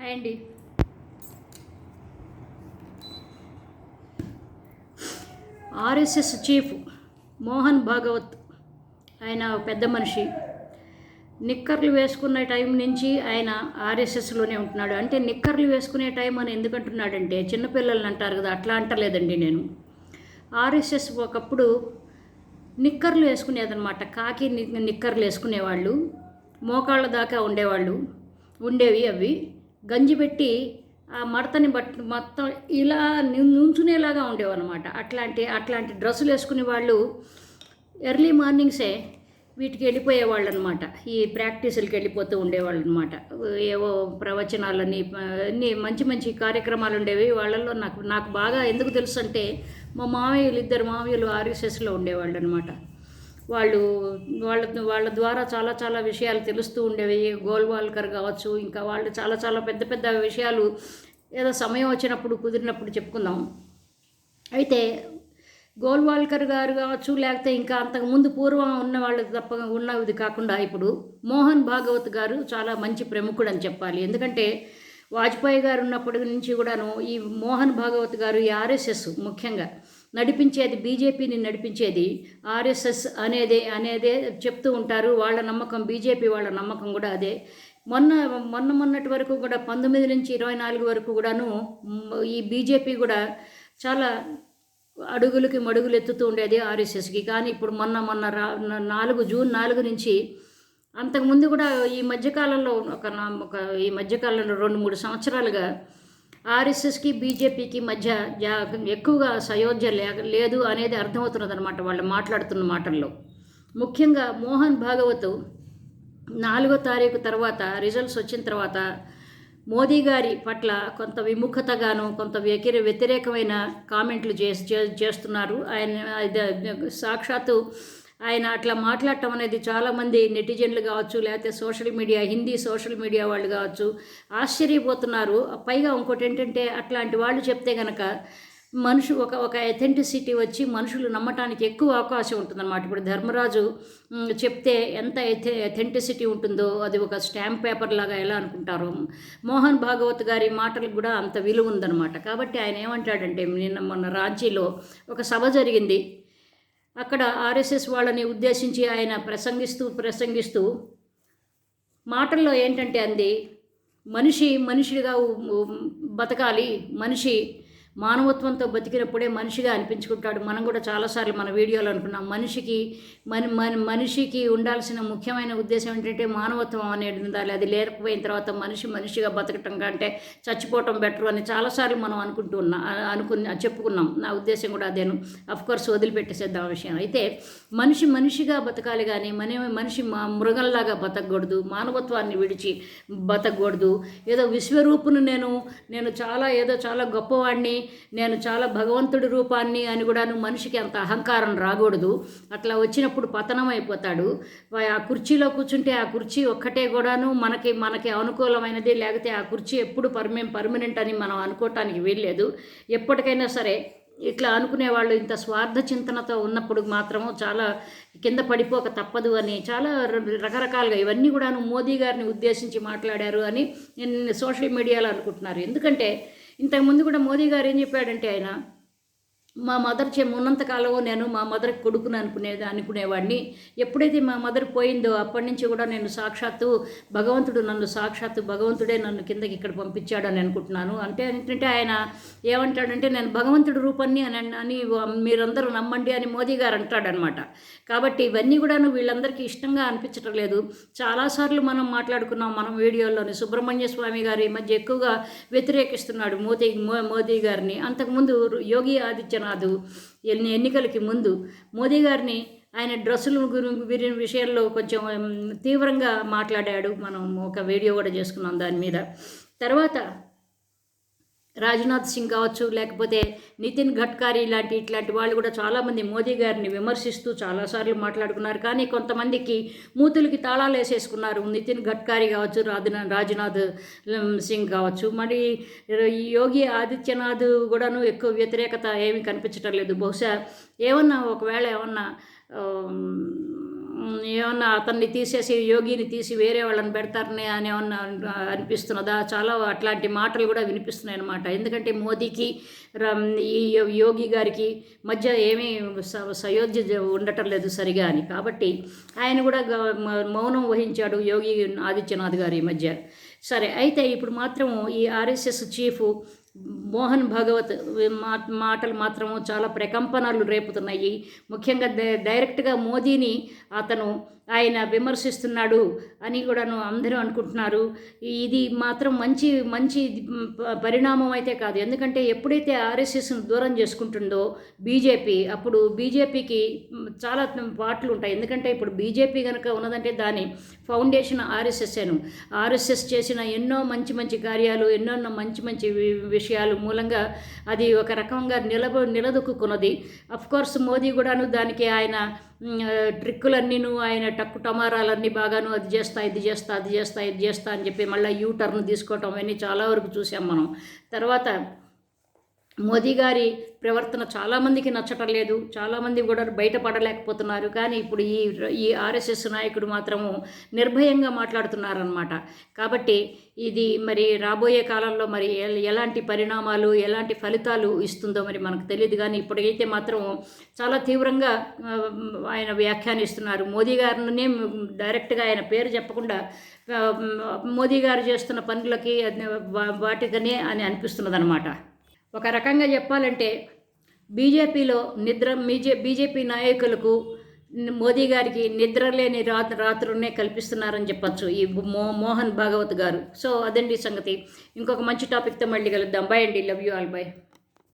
Hi అండి. RSS chief Mohan Bhagwat ఆయన పెద్ద మనిషి. నిక్కర్లు వేసుకునే టైం నుంచి ఆయన ఆర్ఎస్ఎస్లోనే ఉంటున్నాడు. అంటే నిక్కర్లు వేసుకునే టైం అని ఎందుకంటున్నాడంటే చిన్నపిల్లల్ని అంటారు కదా అట్లా అంటలేదండి నేను. ఆర్ఎస్ఎస్ ఒకప్పుడు నిక్కర్లు వేసుకునేదనమాట కాకి నిక్కర్లు వేసుకునేవాళ్ళు. మోకాళ్ళ దాకా ఉండేవాళ్ళు. ఉండేవి అవి. గంజి పెట్టి ఆ మడతని బట్ మొత్తం ఇలా నుంచునేలాగా ఉండేవన్నమాట. అట్లాంటి అట్లాంటి డ్రెస్సులు వేసుకునే వాళ్ళు ఎర్లీ మార్నింగ్సే వీటికి వెళ్ళిపోయేవాళ్ళు అనమాట ఈ ప్రాక్టీసులకి వెళ్ళిపోతూ ఉండేవాళ్ళు అనమాట ఏవో ప్రవచనాలని అన్నీ అన్ని మంచి మంచి కార్యక్రమాలు ఉండేవి. వాళ్ళల్లో నాకు నాకు బాగా ఎందుకు తెలుసు అంటే మా మామయ్యలు ఇద్దరు మామయ్యలు ఆర్ఎస్ఎస్లో ఉండేవాళ్ళు అనమాట వాళ్ళు వాళ్ళ వాళ్ళ ద్వారా చాలా చాలా విషయాలు తెలుస్తూ ఉండేవి. గోల్వాల్కర్ కావచ్చు ఇంకా వాళ్ళు చాలా చాలా పెద్ద పెద్ద విషయాలు ఏదో సమయం వచ్చినప్పుడు కుదిరినప్పుడు చెప్పుకుందాం. అయితే గోల్వాల్కర్ గారు కావచ్చు లేకపోతే ఇంకా అంతకుముందు పూర్వం ఉన్న వాళ్ళు తప్ప ఉన్నది కాకుండా ఇప్పుడు మోహన్ భాగవత్ గారు చాలా మంచి ప్రముఖుడు అని చెప్పాలి. ఎందుకంటే వాజ్పేయి గారు ఉన్నప్పటి నుంచి కూడాను ఈ మోహన్ భాగవత్ గారు ఈ ఆర్ఎస్ఎస్ ముఖ్యంగా. నడిపించేది బీజేపీని నడిపించేది ఆర్ఎస్ఎస్ అనేదే అనేదే చెప్తూ ఉంటారు. వాళ్ళ నమ్మకం బీజేపీ వాళ్ళ నమ్మకం కూడా అదే. మొన్న మొన్న మొన్నటి వరకు కూడా పంతొమ్మిది నుంచి ఇరవై నాలుగు వరకు కూడాను ఈ బీజేపీ కూడా చాలా అడుగులకి మడుగులు ఎత్తుతూ ఉండేది ఆర్ఎస్ఎస్కి. కానీ ఇప్పుడు మొన్న మొన్న రా నాలుగు జూన్ నాలుగు నుంచి అంతకుముందు కూడా ఈ మధ్యకాలంలో ఒక నా ఒక ఈ మధ్యకాలంలో రెండు మూడు సంవత్సరాలుగా ఆర్ఎస్ఎస్కి బీజేపీకి మధ్య జా ఎక్కువగా సయోధ్య లే లేదు అనేది అర్థమవుతున్నది అనమాట వాళ్ళు మాట్లాడుతున్న మాటల్లో. ముఖ్యంగా మోహన్ భాగవత్ నాలుగో తారీఖు తర్వాత రిజల్ట్స్ వచ్చిన తర్వాత మోదీ గారి పట్ల కొంత విముఖతగాను కొంత వ్యతిరే వ్యతిరేకమైన కామెంట్లు చేసి చే- చేస్తున్నారు. ఆయన సాక్షాత్తు ఆయన అట్లా మాట్లాడటం అనేది చాలామంది నెటిజన్లు కావచ్చు లేకపోతే social media Hindi social media వాళ్ళు కావచ్చు ఆశ్చర్యపోతున్నారు. పైగా ఇంకోటి ఏంటంటే అట్లాంటి వాళ్ళు చెప్తే కనుక మనుషు ఒక ఒక ఎథెంటిసిటీ వచ్చి మనుషులు నమ్మటానికి ఎక్కువ అవకాశం ఉంటుందన్నమాట. ఇప్పుడు ధర్మరాజు చెప్తే ఎంత ఎథె ఎథెంటిసిటీ ఉంటుందో అది ఒక స్టాంప్ పేపర్ లాగా ఎలా అనుకుంటారు మోహన్ భాగవత్ గారి మాటలకు కూడా అంత విలువ ఉందన్నమాట. కాబట్టి ఆయన ఏమంటాడంటే నిన్న మొన్న రాంచీలో ఒక సభ జరిగింది. అక్కడ ఆర్ఎస్ఎస్ వాళ్ళని ఉద్దేశించి ఆయన ప్రసంగిస్తూ ప్రసంగిస్తూ మాటల్లో ఏంటంటే అంది మనిషి మనిషిగా బతకాలి మనిషి మానవత్వంతో బతికినప్పుడే మనిషిగా అనిపించుకుంటాడు. మనం కూడా చాలాసార్లు మన వీడియోలో అనుకున్నాం మనిషికి మన మన మనిషికి ఉండాల్సిన ముఖ్యమైన ఉద్దేశం ఏంటంటే మానవత్వం అనేది ఉండాలి. అది లేకపోయిన తర్వాత మనిషి మనిషిగా బతకటం కంటే చచ్చిపోవటం బెటర్ అని చాలాసార్లు మనం అనుకుంటూ ఉన్నాం అనుకుని చెప్పుకున్నాం. నా ఉద్దేశం కూడా అదేను. కోర్స్ వదిలిపెట్టేసేద్దాం ఆ విషయం. అయితే మనిషి మనిషిగా బతకాలి కానీ మన మనిషి మా మృగంలాగా బతకూడదు మానవత్వాన్ని విడిచి బతకూడదు ఏదో విశ్వరూపును నేను నేను చాలా ఏదో చాలా గొప్పవాడిని నేను చాలా భగవంతుడి రూపాన్ని అని కూడాను మనిషికి అంత అహంకారం రాకూడదు. అట్లా వచ్చినప్పుడు పతనం అయిపోతాడు. ఆ కుర్చీలో కూర్చుంటే ఆ కుర్చీ ఒక్కటే కూడాను మనకి మనకి అనుకూలమైనది. లేకపోతే ఆ కుర్చీ ఎప్పుడు పర్మే పర్మనెంట్ అని మనం అనుకోవటానికి వీల్లేదు. ఎప్పటికైనా సరే ఇట్లా అనుకునే వాళ్ళు ఇంత స్వార్థ చింతనతో ఉన్నప్పుడు మాత్రము చాలా కింద పడిపోక తప్పదు అని చాలా రకరకాలుగా ఇవన్నీ కూడాను మోదీ గారిని ఉద్దేశించి మాట్లాడారు అని నేను సోషల్ మీడియాలో అనుకుంటున్నారు. ఎందుకంటే ఇంతకుముందు కూడా మోదీ గారు ఏం చెప్పాడంటే ఆయన? మా మదర్ చే ఉన్నంతకాలం నేను మా మదర్ కొడుకుని అనుకునేది అనుకునేవాడిని. ఎప్పుడైతే మా మదర్ పోయిందో అప్పటి నుంచి కూడా నేను సాక్షాత్తు భగవంతుడు నన్ను సాక్షాత్తు భగవంతుడే నన్ను కిందకి ఇక్కడ పంపించాడు అని అనుకుంటున్నాను. అంటే ఏంటంటే ఆయన ఏమంటాడంటే నేను భగవంతుడి రూపాన్ని అని అని మీరందరూ నమ్మండి అని మోదీ గారు అంటాడనమాట కాబట్టి ఇవన్నీ కూడాను వీళ్ళందరికీ ఇష్టంగా అనిపించటం లేదు. చాలాసార్లు మనం మాట్లాడుకున్నాం మనం వీడియోలోని సుబ్రహ్మణ్య స్వామి గారు ఈ మధ్య ఎక్కువగా వ్యతిరేకిస్తున్నాడు మోదీ మో మోదీ గారిని. అంతకుముందు యోగి ఆదిత్యనాథ్ ఎన్ని ఎన్నికలకి ముందు మోదీ గారిని ఆయన డ్రెస్సుల గురి విషయంలో కొంచెం తీవ్రంగా మాట్లాడాడు. మనం ఒక వీడియో కూడా చేసుకున్నాం దాని మీద. తర్వాత రాజ్నాథ్ సింగ్ కావచ్చు లేకపోతే నితిన్ గడ్కరీ లాంటి ఇట్లాంటి వాళ్ళు కూడా చాలామంది మోదీ గారిని విమర్శిస్తూ చాలాసార్లు మాట్లాడుకున్నారు. కానీ కొంతమందికి మూతులకి తాళాలు వేసేసుకున్నారు. నితిన్ గడ్కరీ కావచ్చు రాజ్నా రాజ్నాథ్ సింగ్ కావచ్చు. మరి ఈ యోగి ఆదిత్యనాథ్ కూడాను ఎక్కువ వ్యతిరేకత ఏమీ కనిపించటం లేదు. బహుశా ఏమన్నా ఒకవేళ ఏమన్నా ఏమన్నా అతన్ని తీసేసి యోగిని తీసి వేరే వాళ్ళని పెడతారని అని ఏమన్నా అనిపిస్తున్నదా? చాలా అట్లాంటి మాటలు కూడా వినిపిస్తున్నాయి అన్నమాట. ఎందుకంటే మోదీకి ఈ యోగి గారికి మధ్య ఏమీ స- సయోధ్య ఉండటం లేదు సరిగా అని. కాబట్టి ఆయన కూడా మౌనం వహించాడు యోగి ఆదిత్యనాథ్ గారి మధ్య. సరే అయితే ఇప్పుడు మాత్రం ఈ ఆర్ఎస్ఎస్ చీఫ్ మోహన్ భగవత్ మాటలు మాత్రము చాలా ప్రకంపనలు రేపుతున్నాయి. ముఖ్యంగా డైరెక్ట్గా మోదీని అతను ఆయన విమర్శిస్తున్నాడు అని కూడాను అందరూ అనుకుంటున్నారు. ఇది మాత్రం మంచి మంచి పరిణామం అయితే కాదు. ఎందుకంటే ఎప్పుడైతే ఆర్ఎస్ఎస్ను దూరం చేసుకుంటుందో బీజేపీ అప్పుడు బీజేపీకి చాలా పాటలు ఉంటాయి. ఎందుకంటే ఇప్పుడు బీజేపీ కనుక ఉన్నదంటే దాని ఫౌండేషన్ ఆర్ఎస్ఎస్ఏను ఆర్ఎస్ఎస్ చేసిన ఎన్నో మంచి మంచి కార్యాలు ఎన్నెన్నో మంచి మంచి వి- విషయాలు మూలంగా అది ఒక రకంగా నిలబ నిలదొక్కున్నది కోర్స్ మోదీ కూడాను దానికి ఆయన ట్రిక్కులన్నీను ఆయన టక్కు టమారాలన్నీ బాగాను అది చేస్తా ఇది చేస్తా అది చేస్తా ఇది చేస్తా అని చెప్పి మళ్ళీ యూ టర్న్ తీసుకోవటం అవన్నీ చాలా వరకు చూసాం మనం. తర్వాత మోదీ గారి ప్రవర్తన చాలామందికి నచ్చటం లేదు చాలామంది కూడా బయటపడలేకపోతున్నారు. కానీ ఇప్పుడు ఈ ఈ ఆర్ఎస్ఎస్ నాయకుడు మాత్రము నిర్భయంగా మాట్లాడుతున్నారనమాట కాబట్టి ఇది మరి రాబోయే కాలంలో మరి ఎ- ఎలాంటి పరిణామాలు ఎలాంటి ఫలితాలు ఇస్తుందో మరి మనకు తెలియదు కానీ ఇప్పటికైతే మాత్రం చాలా తీవ్రంగా ఆయన వ్యాఖ్యానిస్తున్నారు. మోదీ గారిని డైరెక్ట్గా ఆయన పేరు చెప్పకుండా మోదీ గారు చేస్తున్న పనులకి వాటికనే అని అనిపిస్తున్నదనమాట ఒక రకంగా చెప్పాలంటే బీజేపీలో నిద్ర బీజే బీజేపీ నాయకులకు మోదీ గారికి నిద్ర లేని రాత్రి రాత్రులనే కల్పిస్తున్నారని చెప్పచ్చు ఈ మో మోహన్ భాగవత్ గారు. సో అదండి సంగతి. ఇంకొక మంచి టాపిక్తో మళ్ళీ కలుద్దాం. బై అండి. Love you all by